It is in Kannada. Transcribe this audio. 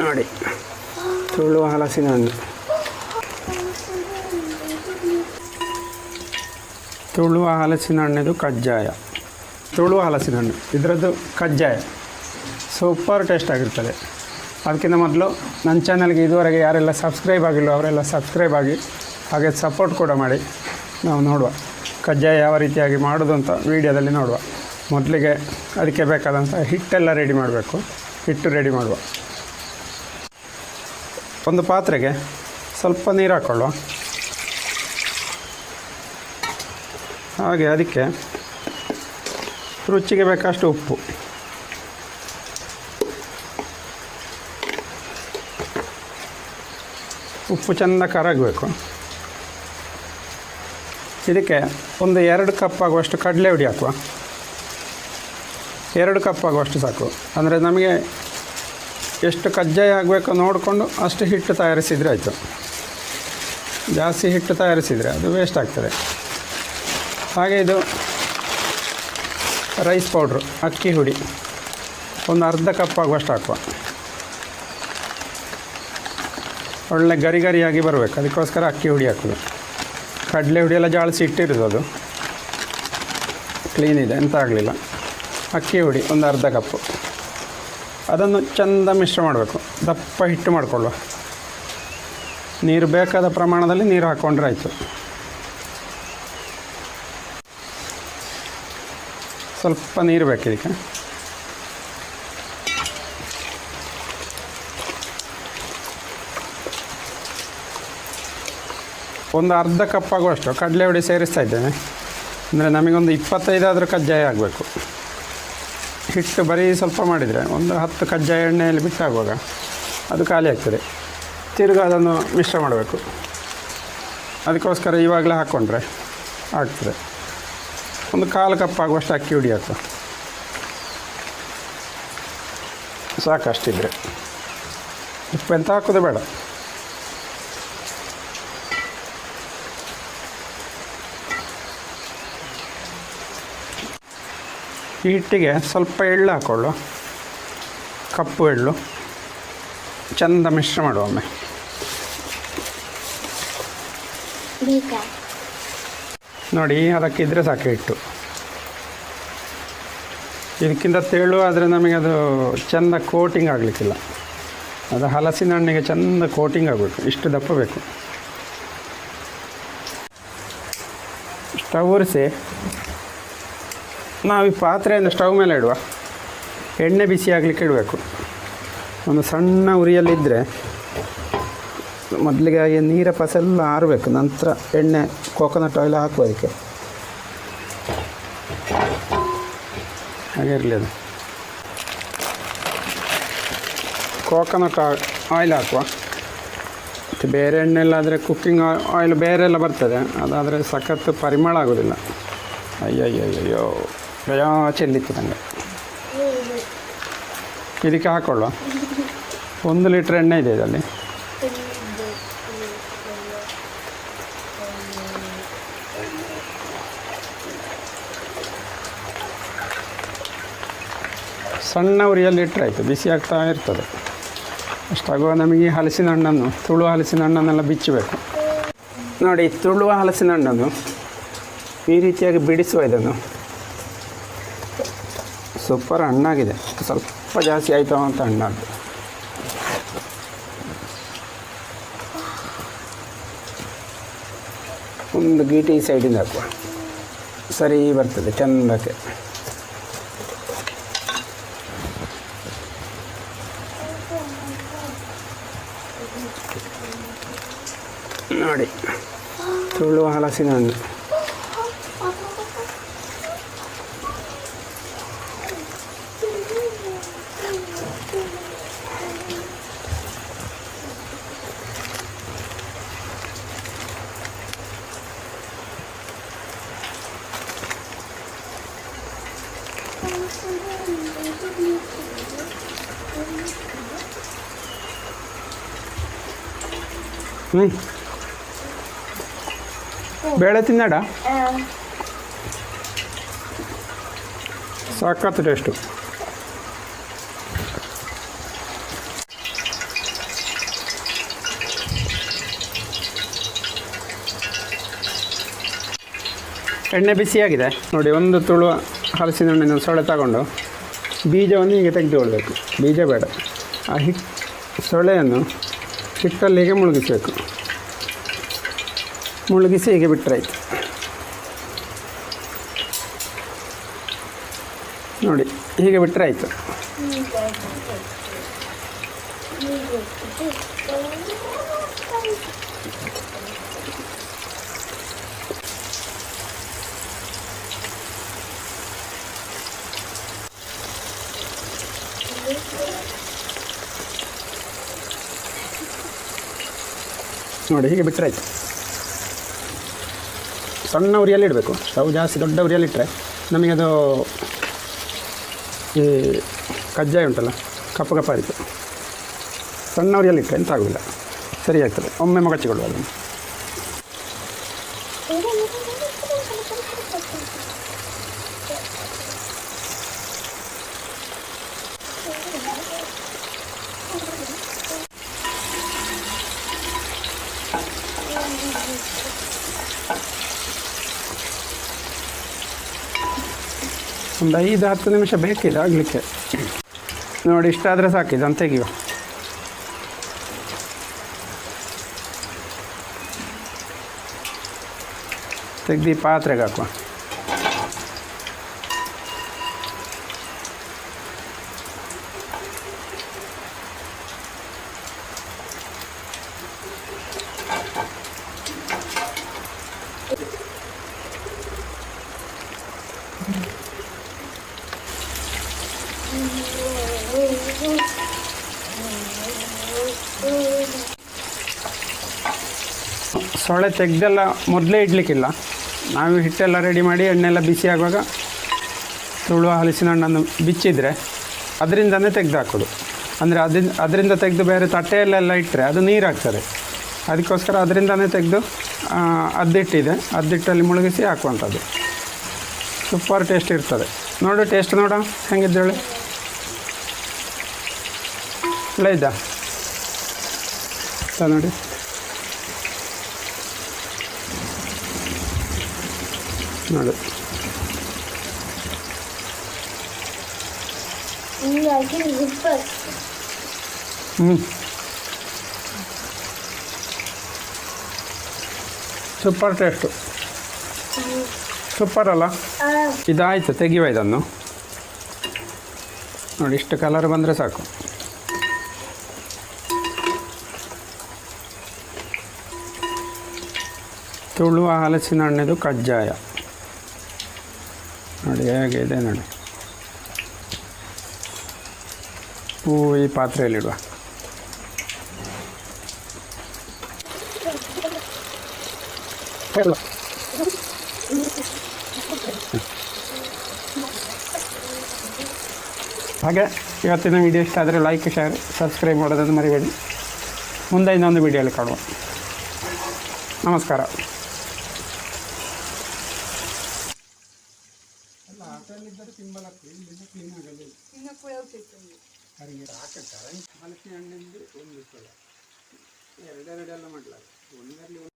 ನೋಡಿ, ತುಳು ಹಲಸಿನ ಹಣ್ಣು ತುಳುವ ಹಲಸಿನ ಹಣ್ಣಿದು ಕಜ್ಜಾಯ. ತುಳುವ ಹಲಸಿನ ಹಣ್ಣು ಇದರದ್ದು ಕಜ್ಜಾಯ. ಸೂಪರ್ ಟೇಸ್ಟ್ ಆಗಿರ್ತದೆ. ಅದಕ್ಕಿಂತ ಮೊದಲು ನನ್ನ ಚಾನಲ್ಗೆ ಇದುವರೆಗೆ ಯಾರೆಲ್ಲ ಸಬ್ಸ್ಕ್ರೈಬ್ ಆಗಿಲ್ಲ ಅವರೆಲ್ಲ ಸಬ್ಸ್ಕ್ರೈಬ್ ಆಗಿ, ಹಾಗೆ ಸಪೋರ್ಟ್ ಕೂಡ ಮಾಡಿ. ನಾವು ನೋಡುವ ಕಜ್ಜಾಯ ಯಾವ ರೀತಿಯಾಗಿ ಮಾಡೋದು ಅಂತ ವೀಡಿಯೋದಲ್ಲಿ ನೋಡುವ. ಮೊದಲಿಗೆ ಅದಕ್ಕೆ ಬೇಕಾದಂಥ ಹಿಟ್ಟೆಲ್ಲ ರೆಡಿ ಮಾಡಬೇಕು. ಹಿಟ್ಟು ರೆಡಿ ಮಾಡುವ. ಒಂದು ಪಾತ್ರೆಗೆ ಸ್ವಲ್ಪ ನೀರು ಹಾಕ್ಕೊಳ್ಳುವ ಹಾಗೆ ಅದಕ್ಕೆ ರುಚಿಗೆ ಬೇಕಷ್ಟು ಉಪ್ಪು. ಉಪ್ಪು ಚೆಂದ ಕರಗಬೇಕು. ಇದಕ್ಕೆ ಒಂದು ಎರಡು ಕಪ್ ಆಗುವಷ್ಟು ಕಡಲೆ ಹುಡಿ ಹಾಕುವ. ಎರಡು ಕಪ್ ಆಗುವಷ್ಟು ಸಾಕು. ಅಂದರೆ ನಮಗೆ ಎಷ್ಟು ಕಜ್ಜಾಯ ಆಗಬೇಕು ನೋಡಿಕೊಂಡು ಅಷ್ಟು ಹಿಟ್ಟು ತಯಾರಿಸಿದರೆ ಆಯಿತು. ಜಾಸ್ತಿ ಹಿಟ್ಟು ತಯಾರಿಸಿದರೆ ಅದು ವೇಸ್ಟ್ ಆಗ್ತದೆ. ಹಾಗೆ ಇದು ರೈಸ್ ಪೌಡ್ರು ಅಕ್ಕಿ ಹುಡಿ. ಒಂದು ಅರ್ಧ ಕಪ್ ಆಗುವಷ್ಟು ಹಾಕುವ. ಒಳ್ಳೆ ಗರಿ ಗರಿಯಾಗಿ ಬರಬೇಕು. ಅದಕ್ಕೋಸ್ಕರ ಅಕ್ಕಿ ಹುಡಿ ಹಾಕೋದು. ಕಡಲೆ ಹುಡಿ ಎಲ್ಲ ಜಾಳಿಸಿ ಇಟ್ಟಿರೋದು ಅದು. ಕ್ಲೀನ್ ಇದೆ, ಎಂತ ಆಗಲಿಲ್ಲ. ಅಕ್ಕಿ ಹುಡಿ, ಒಂದು ಅರ್ಧ ಕಪ್ಪು. ಅದನ್ನು ಚೆಂದ ಮಿಶ್ರ ಮಾಡಬೇಕು. ದಪ್ಪ ಹಿಟ್ಟು ಮಾಡಿಕೊಳ್ಳುವ. ನೀರು ಬೇಕಾದ ಪ್ರಮಾಣದಲ್ಲಿ ನೀರು ಹಾಕ್ಕೊಂಡ್ರೆ ಆಯಿತು. ಸ್ವಲ್ಪ ನೀರು ಬೇಕು ಇದಕ್ಕೆ. ಒಂದು ಅರ್ಧ ಕಪ್ ಆಗುವಷ್ಟು. ಕಡಲೆ ಹುಡಿ ಸೇರಿಸ್ತಾ ಇದ್ದೇನೆ. ಅಂದರೆ ನಮಗೊಂದು ಇಪ್ಪತ್ತೈದಾದರೂ ಕಜ್ಜಾಯ ಆಗಬೇಕು. ಹಿಟ್ಟು ಬರೀ ಸ್ವಲ್ಪ ಮಾಡಿದರೆ ಒಂದು ಹತ್ತು ಕಜ್ಜಾಯ ಎಣ್ಣೆಯಲ್ಲಿ ಬಿಟ್ಟಾಗುವಾಗ ಅದು ಖಾಲಿ ಆಗ್ತದೆ. ತಿರ್ಗಿ ಅದನ್ನು ಮಿಶ್ರ ಮಾಡಬೇಕು. ಅದಕ್ಕೋಸ್ಕರ ಇವಾಗಲೇ ಹಾಕ್ಕೊಂಡ್ರೆ ಆಗ್ತದೆ. ಒಂದು ಕಾಲು ಕಪ್ ಆಗುವಷ್ಟು ಅಕ್ಕಿ ಹುಡಿ ಹಾಕು ಸಾಕಷ್ಟಿದ್ರೆ. ಉಪ್ಪು ಎಂತ ಹಾಕೋದು ಬೇಡ. ಹಿಟ್ಟಿಗೆ ಸ್ವಲ್ಪ ಎಳ್ಳು ಹಾಕ್ಕೊಳ್ಳು ಕಪ್ಪು ಎಳ್ಳು. ಚೆಂದ ಮಿಶ್ರ ಮಾಡುವ ಒಮ್ಮೆ. ನೋಡಿ ಅದಕ್ಕಿದ್ರೆ ಸಾಕು ಹಿಟ್ಟು. ಇದಕ್ಕಿಂತ ತೆಳು ಆದರೆ ನಮಗೆ ಅದು ಚೆಂದ ಕೋಟಿಂಗ್ ಆಗಲಿಕ್ಕಿಲ್ಲ. ಅದು ಹಲಸಿನ ಹಣ್ಣಿಗೆ ಚೆಂದ ಕೋಟಿಂಗ್ ಆಗಬೇಕು. ಇಷ್ಟು ದಪ್ಪ ಬೇಕು. ಸ್ಟವ್ ಉರಿಸಿ ನಾವು ಈ ಪಾತ್ರೆಯನ್ನು ಸ್ಟವ್ ಮೇಲೆ ಇಡುವ. ಎಣ್ಣೆ ಬಿಸಿ ಆಗಲಿಕ್ಕೆ ಇಡಬೇಕು. ಒಂದು ಸಣ್ಣ ಉರಿಯಲ್ಲಿದ್ದರೆ ಮೊದಲಿಗೆ ಈ ನೀರ ಪಸೆಲ್ಲ ಆರಬೇಕು. ನಂತರ ಎಣ್ಣೆ ಕೋಕೋನಟ್ ಆಯಿಲ್ ಹಾಕುವ ಅದಕ್ಕೆ. ಹಾಗೆ ಇರಲಿ ಅದು. ಕೋಕೋನಟ್ ಆಯಿಲ್ ಹಾಕುವ. ಮತ್ತು ಬೇರೆ ಎಣ್ಣೆ ಎಲ್ಲ ಆದರೆ ಕುಕ್ಕಿಂಗ್ ಆಯಿಲ್ ಬೇರೆ ಎಲ್ಲ ಬರ್ತದೆ. ಅದಾದರೆ ಸಖತ್ತು ಪರಿಮಳ ಆಗೋದಿಲ್ಲ. ಅಯ್ಯಯ್ಯಯ್ಯೋ ಚೆಲ್ಲಿತ್ತು ನನಗೆ ಇದಕ್ಕೆ ಹಾಕೊಳ್ಳುವ ಒಂದು ಲೀಟ್ರ್ ಎಣ್ಣೆ ಇದೆ ಇದರಲ್ಲಿ ಸಣ್ಣ ಉರಿಯಲ್ಲಿ ಇಟ್ಟರೆ ಆಯಿತು ಬಿಸಿ ಆಗ್ತಾ ಇರ್ತದೆ ಅಷ್ಟಾಗುವ ನಮಗೆ ಹಲಸಿನ ಹಣ್ಣನ್ನು ತುಳು ಹಲಸಿನ ಹಣ್ಣನ್ನೆಲ್ಲ ಬಿಚ್ಚಬೇಕು ನೋಡಿ ತುಳುವ ಹಲಸಿನ ಹಣ್ಣನ್ನು ಈ ರೀತಿಯಾಗಿ ಬಿಡಿಸುವ ಇದನ್ನು ಸೂಪರ್ ಹಣ್ಣಾಗಿದೆ. ಸ್ವಲ್ಪ ಜಾಸ್ತಿ ಆಯಿತು ಅಂತ ಹಣ್ಣಾದ್ದು ಒಂದು ಗೀಟಿ ಸೈಡಿಂದ ಹಾಕುವ. ಸರಿ ಬರ್ತದೆ, ಚೆಂದಕ್ಕೆ. ನೋಡಿ ತುಳು ಹಲಸಿನ ಹಣ್ಣು. ಹ್ಞೂ ಬೇಳೆ ತಿನ್ನಡ? ಸಾಕತ್ತು ಟೇಸ್ಟು ಎಣ್ಣೆ ಬಿಸಿಯಾಗಿದೆ. ನೋಡಿ ಒಂದು ತುಳು ಹಲಸಿನ ಹಣ್ಣಿನ ಸೊಳ್ಳೆ ತಗೊಂಡು ಬೀಜವನ್ನು ಹೀಗೆ ತೆಗೆದುಕೊಳ್ಬೇಕು ಬೀಜ ಬೇಡ. ಆ ಹಿಟ್, ಸೊಳ್ಳೆಯನ್ನು ಹಿಟ್ಟಲ್ಲಿ ಹೀಗೆ ಮುಳುಗಿಸಬೇಕು. ಮುಳುಗಿಸಿ ಹೀಗೆ ಬಿಟ್ಟರಾಯ್ತು ನೋಡಿ, ಹೀಗೆ ಬಿಟ್ಟರೆ ನೋಡಿ, ಹೀಗೆ ಬಿಟ್ಟರೆ ಆಯಿತು. ಸಣ್ಣ ಉರಿಯಲ್ಲಿ ಇಡಬೇಕು. ಸ್ಟವ್ ಜಾಸ್ತಿ ದೊಡ್ಡ ಉರಿಯಲ್ಲಿ ಇಟ್ಟರೆ ನಮಗೆ ಅದು ಈ ಕಜ್ಜಾಯ ಉಂಟಲ್ಲ, ಕಪ್ಪು ಆಯಿತು. ಸಣ್ಣ ಉರಿಯಲ್ಲಿ ಇಟ್ಟರೆ ಎಂತ ಆಗೋದಿಲ್ಲ. ಸರಿ ಆಗ್ತದೆ. ಒಮ್ಮೆ ಮಗಚಿಕೊಳ್ಳುವ ಅದನ್ನು. ಒಂದು ಐದು ಹತ್ತು ನಿಮಿಷ ಬೇಕಿದೆ ಆಗಲಿಕ್ಕೆ. ನೋಡಿ ಇಷ್ಟಾದರೆ ಸಾಕು, ಇದನ್ನು ತೆಗಿಯುವ. ತೆಗ್ದು ಈ ಪಾತ್ರೆಗೆ ಹಾಕುವ. ಸೊಳ್ಳೆ ತೆಗೆದೆಲ್ಲ ಮೊದಲೇ ಇಡಲಿಕ್ಕಿಲ್ಲ. ನಾವು ಹಿಟ್ಟೆಲ್ಲ ರೆಡಿ ಮಾಡಿ ಎಣ್ಣೆಲ್ಲ ಬಿಸಿ ಆಗುವಾಗ ತುಳುವ ಹಲಸಿನ ಹಣ್ಣನ್ನು ಬಿಚ್ಚಿದರೆ ಅದರಿಂದನೇ ತೆಗೆದು ಹಾಕೋದು. ಅಂದರೆ ಅದರಿಂದ ಅದರಿಂದ ತೆಗೆದು ಬೇರೆ ತಟ್ಟೆಯಲ್ಲೆಲ್ಲ ಇಟ್ಟರೆ ಅದು ನೀರಾಗ್ತದೆ. ಅದಕ್ಕೋಸ್ಕರ ಅದರಿಂದನೇ ತೆಗೆದು ಅದ್ದಿಟ್ಟಿದೆ. ಅದ್ದಿಟ್ಟಲ್ಲಿ ಮುಳುಗಿಸಿ ಹಾಕುವಂಥದ್ದು. ಸೂಪರ್ ಟೇಸ್ಟ್ ಇರ್ತದೆ. ನೋಡು, ಟೇಸ್ಟ್ ನೋಡೋ. ಹೆಂಗಿದ್ದೇಳಿ ಸ ನೋಡಿ. ನೋಡು. ಹ್ಞೂ ಸೂಪರ್ ಟೇಸ್ಟು. ಸೂಪರ್ ಅಲ್ಲ? ಇದಾಯಿತು ತೆಗಿವ ಇದನ್ನು. ನೋಡಿ ಇಷ್ಟು ಕಲರ್ ಬಂದರೆ ಸಾಕು. ತುಳುವ ಹಲಸಿನ ಹಣ್ಣಿದು ಕಜ್ಜಾಯ. ನೋಡಿ ಹೇಗಿದೆ ನೋಡಿ. ಹೂವು ಈ ಪಾತ್ರೆಯಲ್ಲಿಡುವ. ಹಾಗೆ, ಇವತ್ತಿನ ವಿಡಿಯೋ ಇಷ್ಟ ಆದರೆ ಲೈಕ್ ಶೇರ್ ಸಬ್ಸ್ಕ್ರೈಬ್ ಮಾಡೋದನ್ನು ಮರಿಬೇಡಿ. ಮುಂದೆ ಇನ್ನೊಂದು ವಿಡಿಯೋಲಿ ಕಾಣುವ. ನಮಸ್ಕಾರ. ಎರಡೆರಡೆಲ್ಲ ಮಾಡಲಾಗ ಒಂದರಲ್ಲಿ